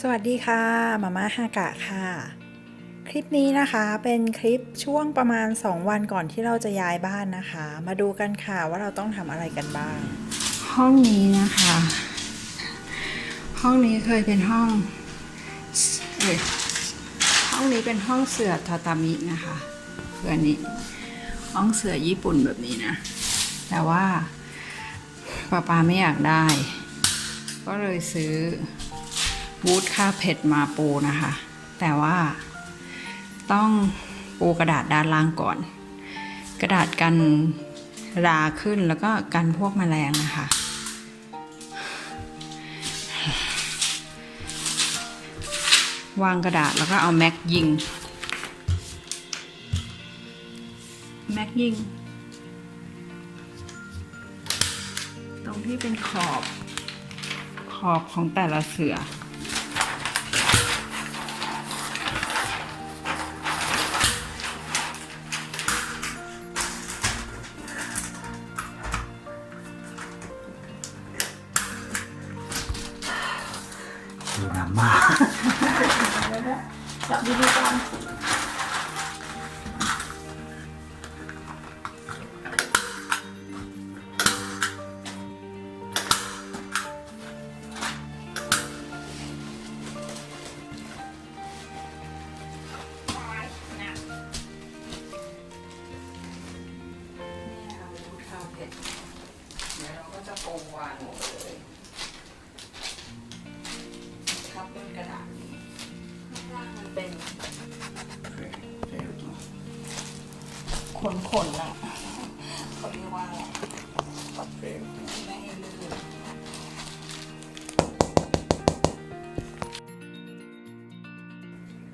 สวัสดีค่ะมาม่าฮากะค่ะ คลิปนี้นะคะเป็นคลิปช่วงประมาณ 2 วันก่อนที่เราจะย้ายบ้านนะคะ มาดูกันค่ะว่าเราต้องทำอะไรกันบ้าง ห้องนี้นะคะ ห้องนี้เคยเป็นห้องเอยห้องนี้เป็นห้องเสือทาตามินะคะคืออันนี้ ห้องเสือญี่ปุ่นแบบนี้นะ แต่ว่าป้าปาไม่อยากได้ ก็เลยซื้อ วูดคาเพดมาปูนะคะ แต่ว่าต้องปูกระดาษด้านล่างก่อน กระดาษกันราขึ้นแล้วก็กันพวกแมลงนะคะ วางกระดาษแล้วก็เอาแม็กยิง แม็กยิง ตรงที่เป็นขอบขอบของแต่ละเสือ ขนขนๆอะเขาเรียกว่าอะไรไม่ให้ลื่น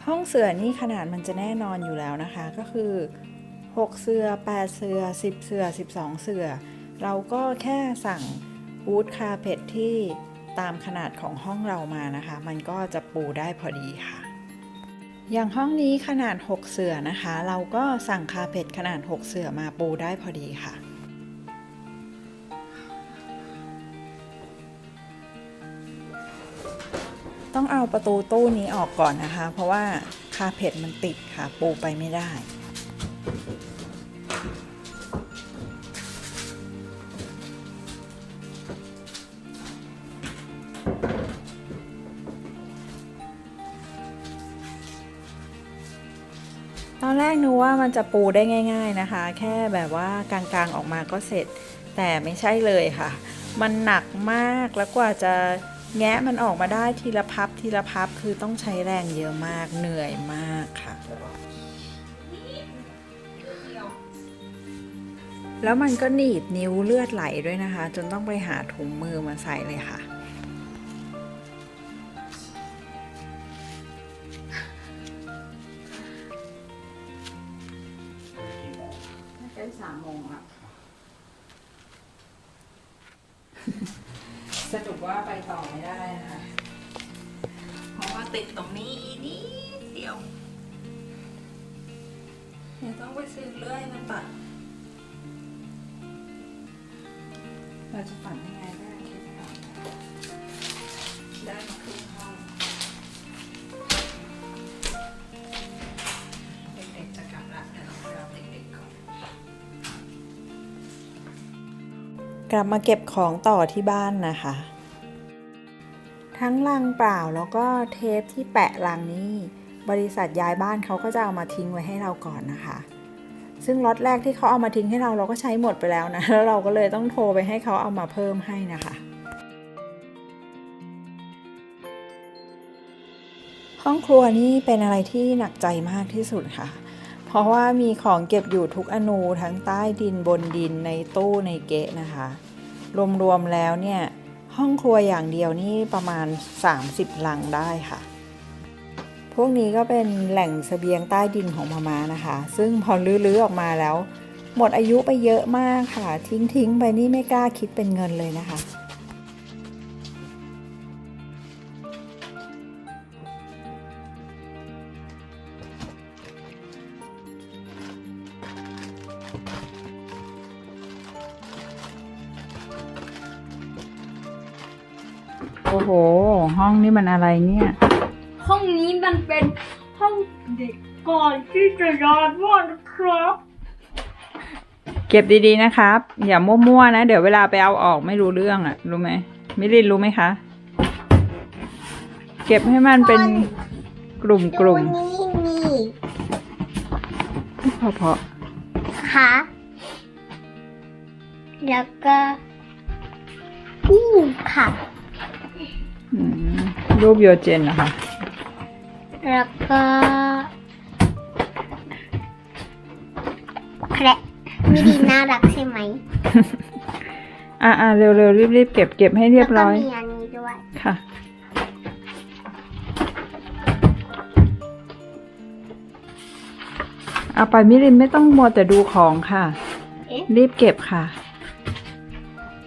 ห้องเสือนี่ขนาดมันจะแน่นอนอยู่แล้วนะคะ ก็คือ 6 เสือ 8 เสือ 10 เสือ 12 เสือ เราก็แค่สั่งวูดคาเพดที่ตามขนาดของห้องเรามานะคะ มันก็จะปูได้พอดีค่ะ อย่างห้องนี้ขนาด 6 เสือนะคะ เราก็สั่งคาเพดขนาด 6 เสือมาปูได้พอดีค่ะ ต้องเอาประตูตู้นี้ออกก่อนนะคะ เพราะว่าคาเพดมันติดค่ะ ปูไปไม่ได้ อนแรกนึกว่ามันจะปูได้ง่าย ๆนะคะ แค่แบบว่ากลางๆออกมาก็เสร็จ แต่ไม่ใช่เลยค่ะ มันหนักมากแล้วกว่าจะแงะมันออกมาได้ทีละพับทีละพับคือต้องใช้แรงเยอะมากเหนื่อยมากค่ะ แล้วมันก็หนีบนิ้วเลือดไหลด้วยนะคะ จนต้องไปหาถุงมือมาใส่เลยค่ะ ว่าไปต่อไม่ได้นะคะเพราะว่าติดตรงนี้นิดเดียวเดี๋ยวต้องไปซื้อเลื่อยมาตัดเราจะตัดยังไงได้คิดไม่ออกได้มาครึ่งห้องเด็กๆจะกลับละเดี๋ยวเราไปรับเด็กๆก่อน กลับมาเก็บของต่อที่บ้านนะคะ ทั้งลังเปล่าแล้วก็เทปที่แปะลังนี้บริษัทย้ายบ้านเขาก็จะเอามาทิ้งไว้ให้เราก่อนนะคะ ซึ่งล็อตแรกที่เขาเอามาทิ้งให้เราเราก็ใช้หมดไปแล้วนะ แล้วเราก็เลยต้องโทรไปให้เขาเอามาเพิ่มให้นะคะ ห้องครัวนี่เป็นอะไรที่หนักใจมากที่สุดค่ะ เพราะว่ามีของเก็บอยู่ทุกอนูทั้งใต้ดินบนดินในตู้ในเกะนะคะ รวมๆแล้วเนี่ย ห้องครัวอย่างเดียวนี่ประมาณ 30 ลังได้ค่ะ พวกนี้ก็เป็นแหล่งเสบียงใต้ดินของมามานะคะ ซึ่งพอลื้อๆออกมาแล้ว หมดอายุไปเยอะมากค่ะ ทิ้งๆ ไปนี่ไม่กล้าคิดเป็นเงินเลยนะคะ หห้องนี้มันอะไรเนี่ย ห้องนี้มันเป็นห้องเด็กก่อนที่จะย้ายบ้านนะครับ เก็บดีๆนะครับ อย่ามั่วๆนะ เดี๋ยวเวลาไปเอาออกไม่รู้เรื่องอะรู้ไหมมิลินรู้ไหมคะ เก็บให้มันเป็นกลุ่มดูๆนี่นี่เพาะค่ะแล้วก็นี่ค่ะๆอืม รูปโยเจนนะคะ แล้วก็แคระมิดีน่ารักใช่ไหมอ่าๆเร็วๆรีบๆเก็บเก็บให้เรียบร้อยแล้วก็มีอันนี้ด้วยค่ะ เอาไปมิลินไม่ต้องมัวแต่ดูของค่ะ เอ๊ะรีบเก็บค่ะ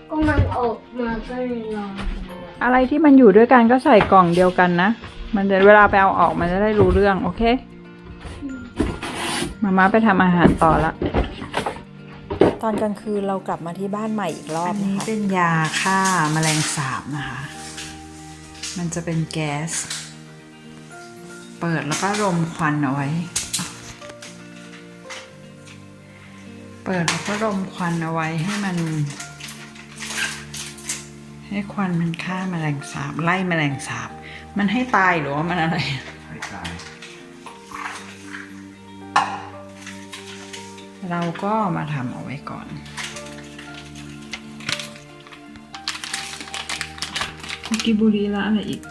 ก็มันออกมาก็เลยลอง อะไรที่มันอยู่ด้วยกันก็ใส่กล่องเดียวกันนะ มันจะเวลาไปเอาออกมันจะได้รู้เรื่องโอเค มาม่าไปทำอาหารต่อละ ตอนกลางคืนเรากลับมาที่บ้านใหม่อีกรอบอันนี้เป็นยาฆ่าแมลงสาบนะคะ มันจะเป็นแก๊ส เปิดแล้วก็รมควันเอาไว้ เปิดแล้วก็รมควันเอาไว้ให้มัน ให้ควันมันฆ่าแมลงสาบไล่แมลงสาบ มันให้ตายหรือว่ามันอะไร ไม่ตาย เราก็มาทำเอาไว้ก่อน คุกกี้บุรีแล้วอะไรอีก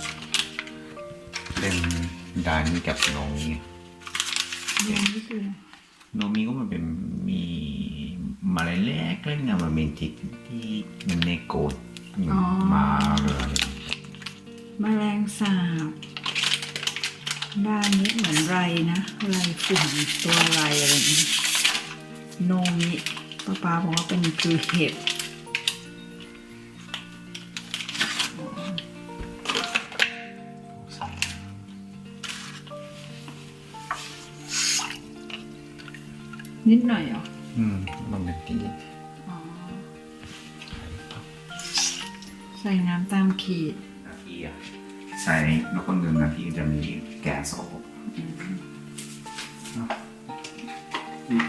เป็นดานี่กับโนมีนี่คือโนมีก็มันเป็นมีมาอะไรเล็กเล่นงานมันเป็นจิตที่มันในโกด มาเลยแมลงสาบด้านนี้เหมือนไรนะไรฝุ่นตัวไรอะไรอย่างนี้โนมิป้าป้าบอกว่าเป็นคือเห็ดนิดหน่อยเหรอ อืมมันเป็นตีอ๋อ ใส่น้ำตามขีดนาทีอะใส่แล้วก็หนึ่งนาทีจะมีแก๊สออกอืม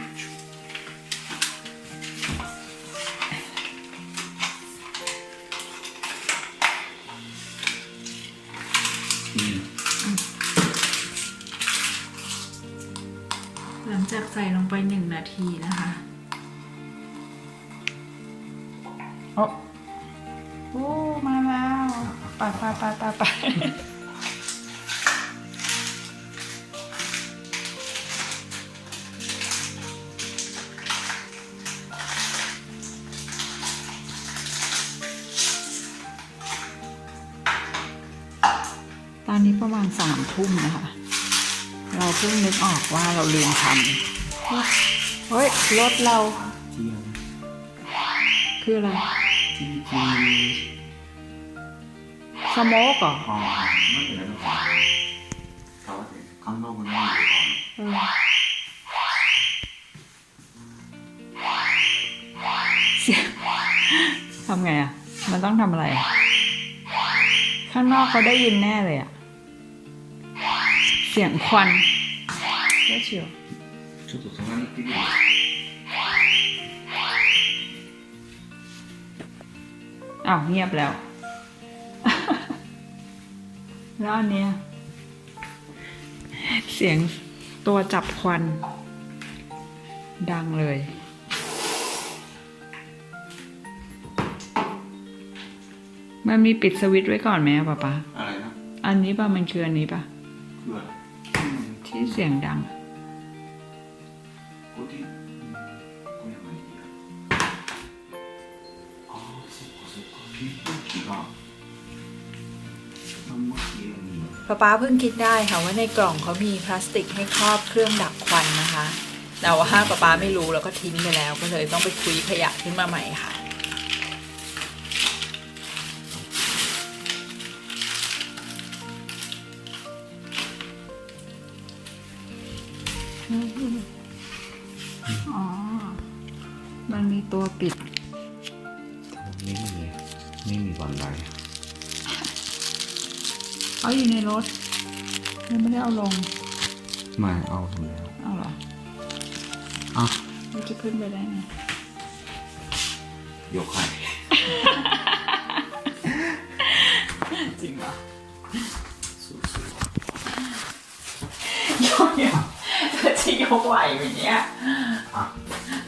หลังจากใส่ลงไปหนึ่งนาทีนะคะโอ้ โอ้ มาแล้วไปไปไปไปไปตอนนี้ประมาณสามทุ่มนะคะ เราเพิ่งนึกออกว่าเราลืมทำเฮ้ย รถเราเที่ยงคืออะไร ที่ที่ สโมกเหรอ อ๋อไม่เป็นไรไม่เป็นไรเขาว่าข้างนอกมันไม่อยู่ก่อน เออเสียงทำไงอ่ะ มันต้องทำอะไรอะข้างนอกเขาได้ยินแน่เลยอ่ะ เสียงควันก็เชียว ちょっとそんなに言ってみる อ้าวเงียบแล้ว แล้วอันเนี้ยเสียงตัวจับควัน ดังเลย มันมีปิดสวิตช์ไว้ก่อนไหมอะป๊าป๊าอะไรนะ อันนี้ป่ะมันคืออันนี้ป่ะคืออะไรที่เสียงดัง ป๊าป้าเพิ่งคิดได้ค่ะว่าในกล่องเขามีพลาสติกให้ครอบเครื่องดักควันนะคะ แต่ว่าป๊าป้าไม่รู้แล้วก็ทิ้งไปแล้ว ก็เลยต้องไปคุยขยะขึ้นมาใหม่ค่ะ เอาลงไม่เอาลงแล้วเอาเหรออะมันจะขึ้นไปได้ไงยกให้จริงเหรอสู้ยกเนี่ยเธอจะยกไหวไหมเนี้ยอ๋ะ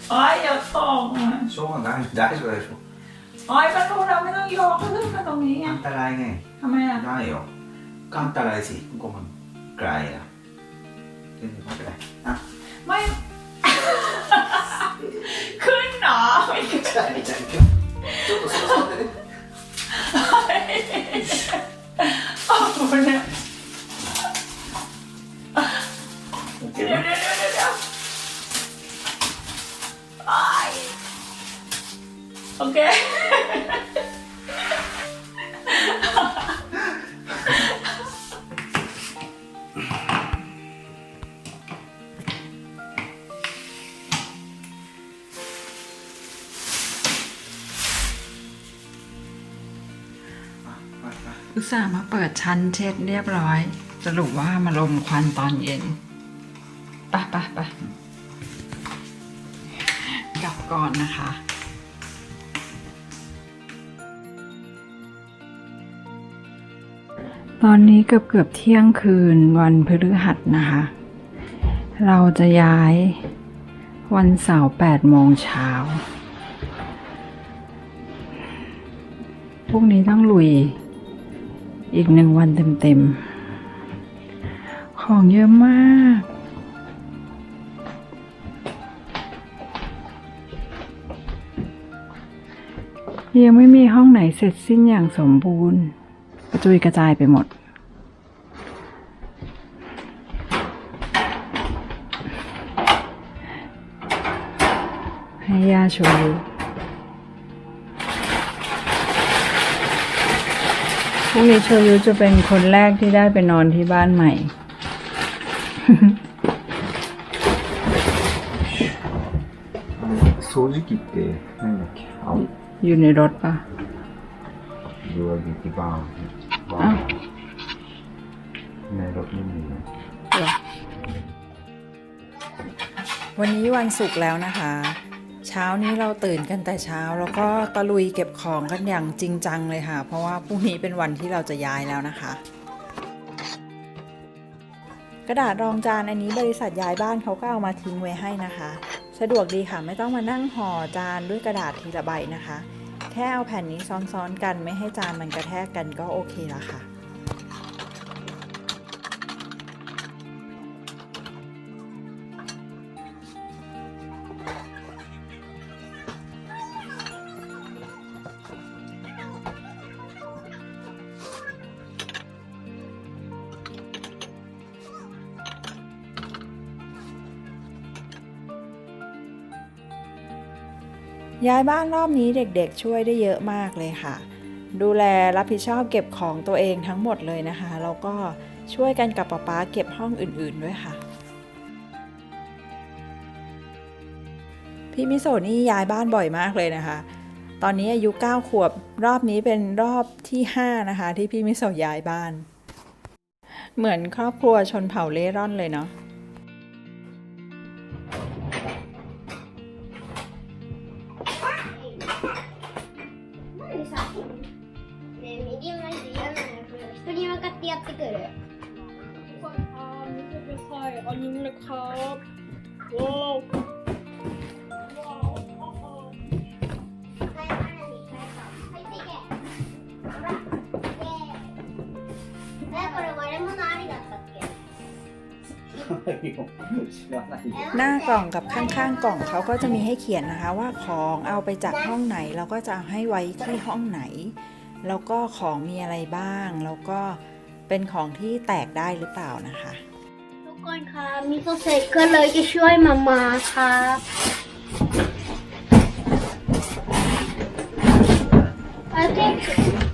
โอยเตรงโะช่วงนั้ได้เลยช่วงโอ๋อประตูเราไม่ต้องยกกขึ้นมาตรงนี้ไงอันตรายไงทำไมอะได้เหรอก็อันตรายสิกูมัน Gaia. Ah. Mas. Kunna! Vilken... ちょっとそこ座ってね。あ、これ。Okay. อุตส่าห์มาเปิดชั้นเช็ดเรียบร้อย สรุปว่ามาลมควันตอนเย็นไปไปไปกลับก่อนนะคะตอนนี้เกือบเกือบเที่ยงคืนวันพฤหัสนะคะ เราจะย้ายวันเสาร์8โมงเช้า พรุ่งนี้ต้องลุย อีกหนึ่งวันเต็มๆ ของเยอะมาก ยังไม่มีห้องไหนเสร็จสิ้นอย่างสมบูรณ์ กระจุยกระจายไปหมดให้ย่าโชว์ พรุ่งนี้โชยุจะเป็นคนแรกที่ได้ไปนอนที่บ้านใหม่ 掃除機って何だっけ青 อยู่ในรถปะ 上着ที่บ้านบ้า อ้าน ว ในรถไม่มีนะ เหรอ วันนี้วันศุกร์แล้วนะคะ เ ช้านี้เราตื่นกันแต่เช้าแล้วก็ตะลุยเก็บของกันอย่างจริงจังเลยค่ะ เพราะว่าพรุ่งนี้เป็นวันที่เราจะย้ายแล้วนะคะ กระดาษรองจานอันนี้บริษัทย้ายบ้านเขาก็เอามาทิ้งไว้ให้นะคะ สะดวกดีค่ะไม่ต้องมานั่งห่อจานด้วยกระดาษทีละใบนะคะ แค่เอาแผ่นนี้ซ้อนๆกันไม่ให้จานมันกระแทกกันก็โอเคแล้วค่ะ ย้ายบ้านรอบนี้เด็กๆช่วยได้เยอะมากเลยค่ะ ดูแลรับผิดชอบเก็บของตัวเองทั้งหมดเลยนะคะแล้วก็ช่วยกันกับป๊าป๊าเก็บห้องอื่นๆด้วยค่ะ พี่มิโซนี่ย้ายบ้านบ่อยมากเลยนะคะ ตอนนี้อายุ 9 ขวบรอบนี้เป็นรอบที่ 5 นะคะ ที่พี่มิโซย้ายบ้าน เหมือนครอบครัวชนเผ่าเล่ร่อนเลยเนาะ กล่องกับข้างๆกล่องเขาก็จะมีให้เขียนนะคะ ว่าของเอาไปจากห้องไหนเราก็จะเอาให้ไว้ที่ห้องไหน แล้วก็ของมีอะไรบ้าง แล้วก็เป็นของที่แตกได้หรือเปล่านะคะทุกคนครับมิโซเสร็ก็เลยจะช่วยมามาครับโ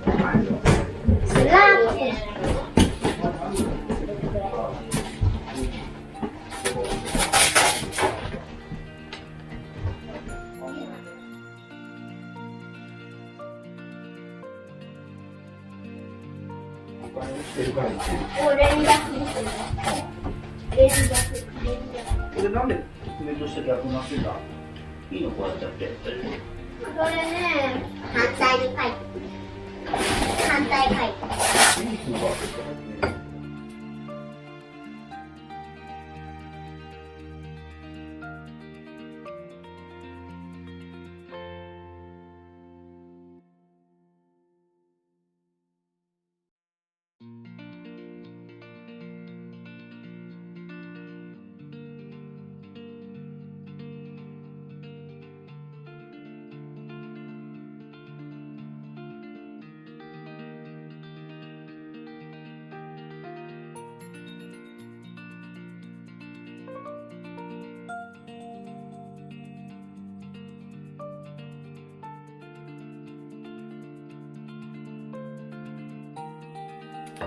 เ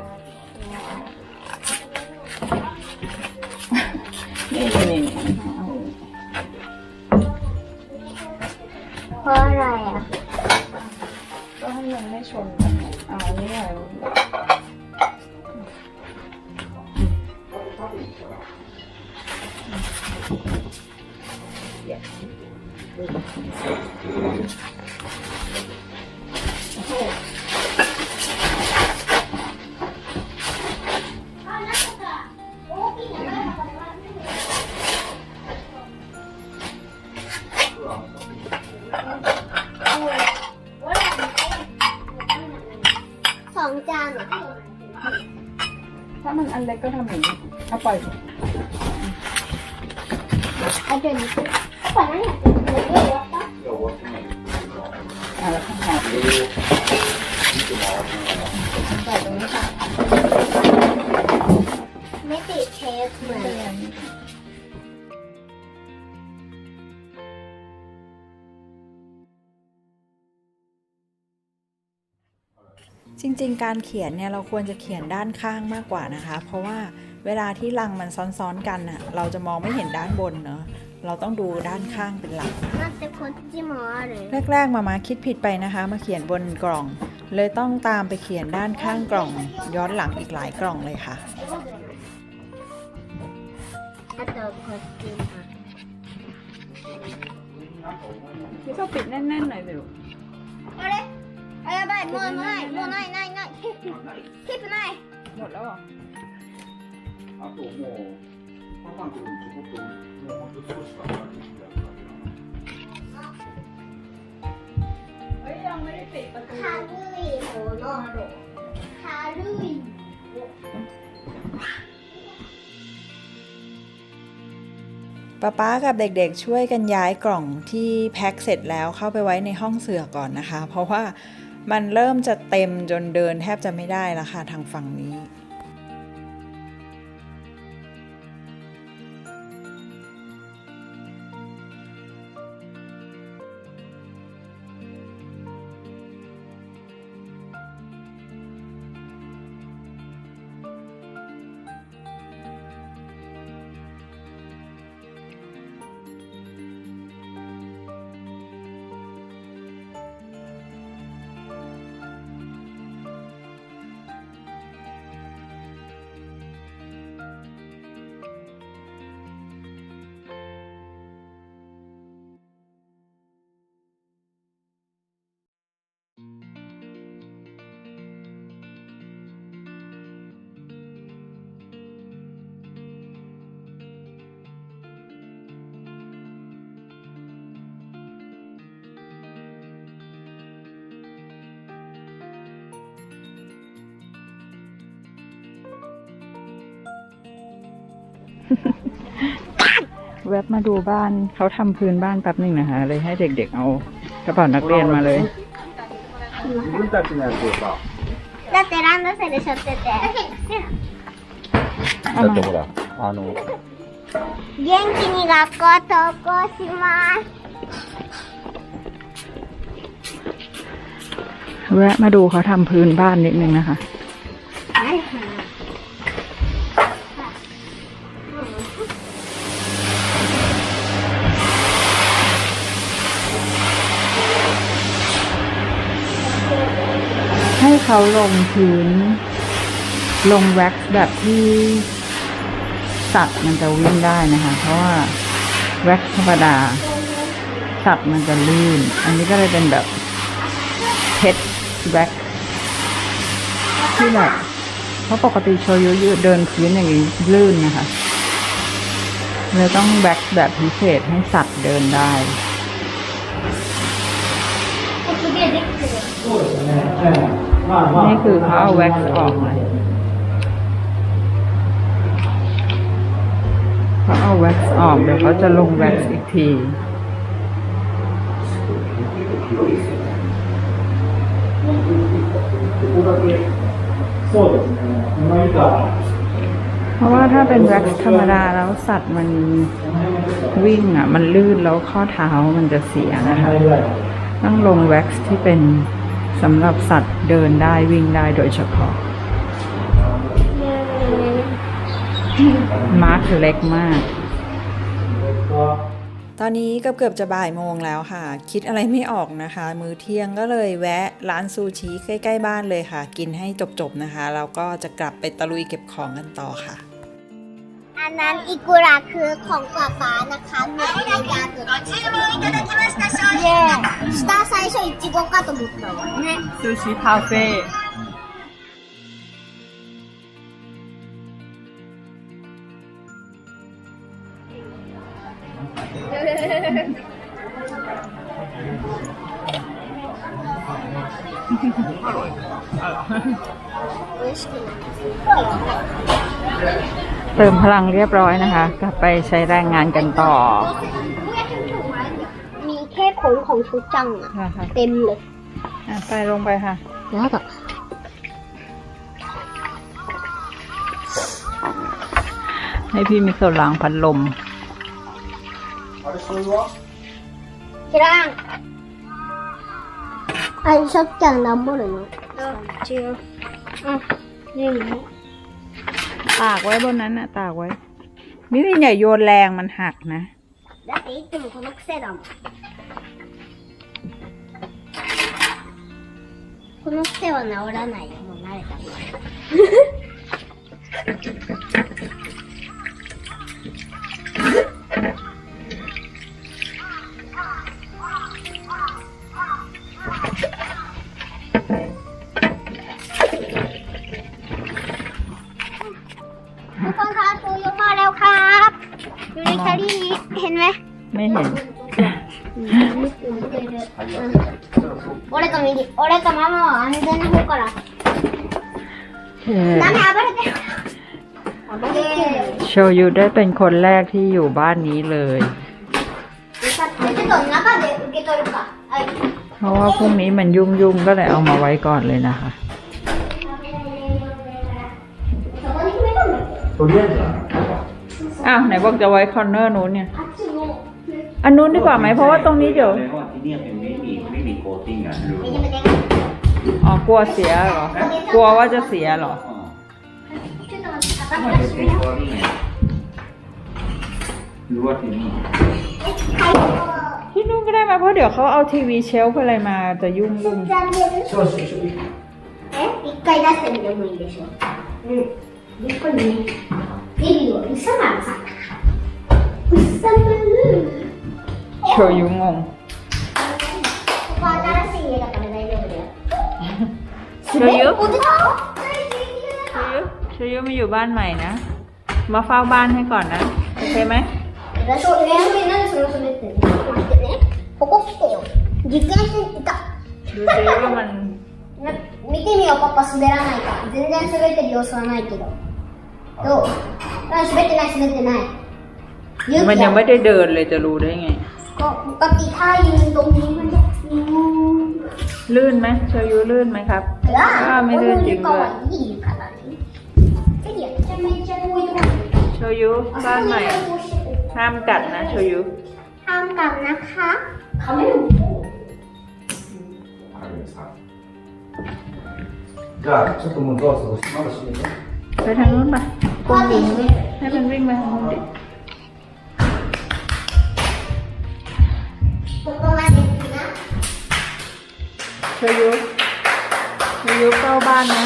พราะอะไรอะ ก็ให้มันไม่ชนกันเอาอันนี้หน่อ การเขียนเนี่ยเราควรจะเขียนด้านข้างมากกว่านะคะ เพราะว่าเวลาที่รังมันซ้อนๆกันอะเราจะมองไม่เห็นด้านบนเนาะเราต้องดูด้านข้างเป็นหลักแรกๆมามาคิดผิดไปนะคะ มาเขียนบนกล่อง เลยต้องตามไปเขียนด้านข้างกล่อง ย้อนหลังอีกหลายกล่องเลยค่ะก็ปิดแน่นๆหน่อยเร็ว ว あれあやばいもうないもうないないないテープテープない หมดแล้วเหรอ あともうパパのところにちょこっともうほんと少ししかないんだ เฮ้ยยังไม่ได้ปิดประตู 軽い方の軽い ป๊าป๊ากับเด็กๆ ช่วยกันย้ายกล่องที่แพ็คเสร็จแล้วเข้าไปไว้ในห้องเสือก่อนนะคะ เพราะว่า มันเริ่มจะเต็มจนเดินแทบจะไม่ได้แล้วค่ะทางฝั่งนี้ แวบมาดูบ้านเขาทำพื้นบ้านแป๊บหนึ่งนะคะ เลยให้เด็กๆเอากระเป๋านักเรียนมาเลย 自分たちのやつをさだってランドセル背負っててだってほらあの元気に学校登校します แวะมาดูเขาทำพื้นบ้านนิดนึงนะคะ เขาลงพื้น ลงแว็กซ์แบบที่สัตว์มันจะวิ่งได้นะคะ เพราะว่าแว็กซ์ธรรมดา สัตว์มันจะลื่น อันนี้ก็เลยเป็นแบบเพชรแว็กซ์ที่แบบเพราะปกติโชยุยืดเดินพื้นอย่างนี้ลื่นนะคะเลยต้องแว็กซ์แบบพิเศษให้สัตว์เดินได้ すげえできてるそうですね。 นี่คือเขาเอาแว็กซ์ออกเลยเขาเอาแว็กซ์ออกเดี๋ยวเขาจะลงแว็กซ์อีกทีเพราะว่าถ้าเป็นแว็กซ์ธรรมดาแล้วสัตว์มันวิ่งอะ มันลื่นแล้วข้อเท้ามันจะเสียนะคะ ต้องลงแว็กซ์ที่เป็น สำหรับสัตว์เดินได้วิ่งได้โดยเฉพาะ มาร์คเล็กมาก ตอนนี้ก็เกือบจะบ่ายโมงแล้วค่ะ คิดอะไรไม่ออกนะคะ มื้อเที่ยงก็เลยแวะร้านซูชิใกล้ ๆ บ้านเลยค่ะ กินให้จบ ๆ นะคะ แล้วก็จะกลับไปตะลุยเก็บของกันต่อค่ะ อันนั้นอิกุระคือของป๊าป๊านะคะหนึ่งในยาตัวเย่สตาร์ไซส์อิจิโกะตัวมุดตัวเนี่ยซูชิคาเฟ่เเติมพลังเรียบร้อยนะคะ กลับไปใช้แรงงานกันต่อ มีแค่ผงของชุดจังอะเต็มเลยไปลงไปค่ะแล้วก็ให้พี่มีโซล้างพัดลมร่าง 아니 석장 안 버리 네. เจียวอะนี่หนูตากไว้บนนั้นน่ะ ตากไว้มินี่ย่าโยนแรงมันหักนะ 나 데이트는 분홍색이 야. 분홍나오라나 요? 뭐 말했 다. ชยุได้เป็นคนแรกที่อยู่บ้านนี้เลย เพราะว่าพรุ่งนี้มันยุ่งยุ่งก็เลยเอามาไว้ก่อนเลยนะคะอ้าวไหนบอกจะไว้คอนเนอร์นู้นเนี่ย อันนู้นดีกว่าไหมเพราะว่าตรงนี้เดี๋ยวอ๋อกลัวเสียเหรอกลัวว่าจะเสียเหรอ มัน っ จะ ぽ เป็นโคตติ้งไงหรือว่าที่นี่ ที่นู่นก็ได้ไหมเพราะเดี๋ยวเขาเอาทีวีเชลฟ์อะไรมาจะยุ่งยุ่ง 残念そうそうそう。え一回出してみてもいいでしょ。うん。で、これね、デビューはうさまるさ。うさまる。 โชยุงง ここ新しい家だから大丈夫だよ。 โชยุ お出た โชยุโ ชยุมาอยู่บ้านใหม่นะ มาเฝ้าบ้านให้ก่อนนะ โอเคไหม そう、えー、なんでその滑ってんの待ってね。ここ来てよ。実験していた。 ดูซิว่ามัน な見てみよう、パパ滑らないか。全然滑ってる様子はないけど。どうあ滑ってない、滑ってない。勇 มัน 気 ยัง あ ไม่ る。 ได้เดินเลยจะรู้ได้ไง こうปกติถ้ายืนตรงนี้มันจะอืม ลื่นไหมโชยุลื่นไหมครับ いや อ้าวไม่ลื่นจริง か ด้วย はいいからね。 ชยุบ้านใหม่ ห้ามกัดนะโชยุห้ามกัดนะคะเขาไม่รู้ 알겠습니 다. 야, 저도 먼저 와서 10만 원씩입니 다. ไปทางนู้นไปกงดิให้มันวิ่งไปทางนู้นดิผก็มาดินะโชยุโชยุเฝ้าบ้านนะ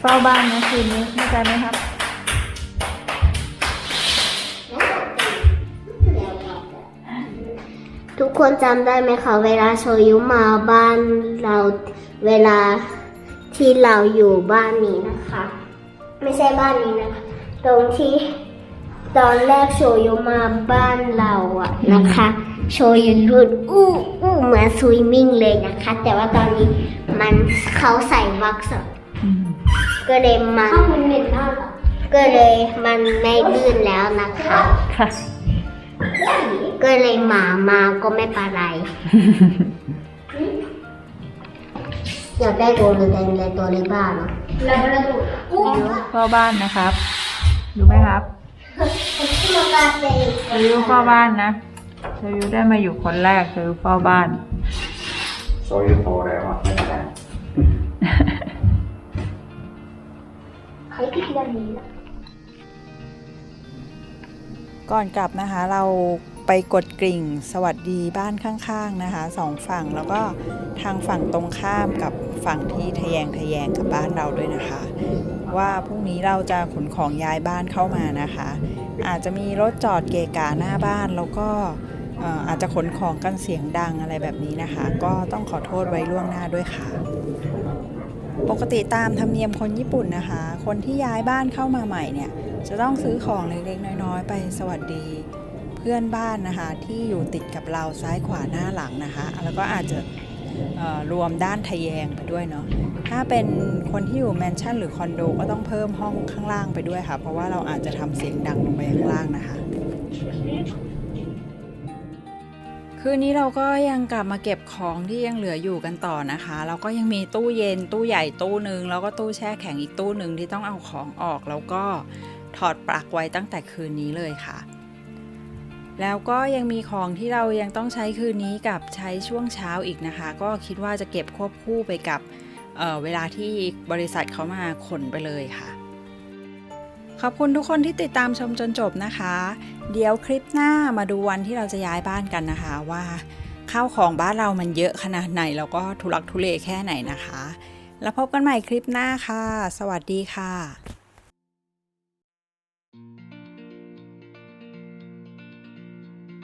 เฝ้าบ้านนะคืนนี้เข้าใจไหมครับ คนจำได้ไหมคะเวลาโชยุมาบ้านเราเวลาที่เราอยู่บ้านนี้นะคะ ไม่ใช่บ้านนี้นะคะ ตรงที่ตอนแรกโชยุมาบ้านเราอะนะคะ โชยุรุดอู้อู้เหมือนสวิมมิ่งเลยนะคะ แต่ว่าตอนนี้มันเขาใส่วักซ์อะก็เลยมันก็เลยมันไม่ลื่นแล้วนะคะค่ะ ก็เลยหมามาก็ไม่ปลาไรอยากได้ตัวหรือแต่งแต่ตัวในบ้านเราไปดูกูพ่อบ้านนะครับดูไหมครับชวิวพ่อบ้านนะชวิวได้มาอยู่คนแรกชวิวพ่อบ้านโซยูโตแล้วอะไม่ได้ใครที่ที่นี่ ก่อนกลับนะคะเราไปกดกริ่งสวัสดีบ้านข้างๆนะคะสองฝั่งแล้วก็ทางฝั่งตรงข้ามกับฝั่งที่ทะแยงทะแยงกับบ้านเราด้วยนะคะ ว่าพรุ่งนี้เราจะขนของย้ายบ้านเข้ามานะคะ อาจจะมีรถจอดเกะกะหน้าบ้านแล้วก็อาจจะขนของกันเสียงดังอะไรแบบนี้นะคะ ก็ต้องขอโทษไว้ล่วงหน้าด้วยค่ะ ปกติตามธรรมเนียมคนญี่ปุ่นนะคะ คนที่ย้ายบ้านเข้ามาใหม่เนี่ย จะต้องซื้อของเล็กๆ น้อยๆ ไปสวัสดีเพื่อนบ้านนะคะ ที่อยู่ติดกับเราซ้ายขวาหน้าหลังนะคะ แล้วก็อาจจะรวมด้านทะแยงไปด้วยเนาะถ้าเป็นคนที่อยู่แมนชั่นหรือคอนโดก็ต้องเพิ่มห้องข้างล่างไปด้วยค่ะ เพราะว่าเราอาจจะทำเสียงดังลงไปข้างล่างนะคะคืนนี้เราก็ยังกลับมาเก็บของที่ยังเหลืออยู่กันต่อนะคะแล้วก็ยังมีตู้เย็นตู้ใหญ่ตู้หนึ่งแล้วก็ตู้แช่แข็งอีกตู้หนึ่งที่ต้องเอาของออกแล้วก็ ถอดปลั๊กไว้ตั้งแต่คืนนี้เลยค่ะ แล้วก็ยังมีของที่เรายังต้องใช้คืนนี้กับใช้ช่วงเช้าอีกนะคะ ก็คิดว่าจะเก็บควบคู่ไปกับเเวลาที่บริษัทเขามาขนไปเลยค่ะ ขอบคุณทุกคนที่ติดตามชมจนจบนะคะ เดี๋ยวคลิปหน้ามาดูวันที่เราจะย้ายบ้านกันนะคะว่าข้าวของบ้านเรามันเยอะขนาดไหน แล้วก็ทุลักทุเลแค่ไหนนะคะ แล้วพบกันใหม่คลิปหน้าค่ะ สวัสดีค่ะ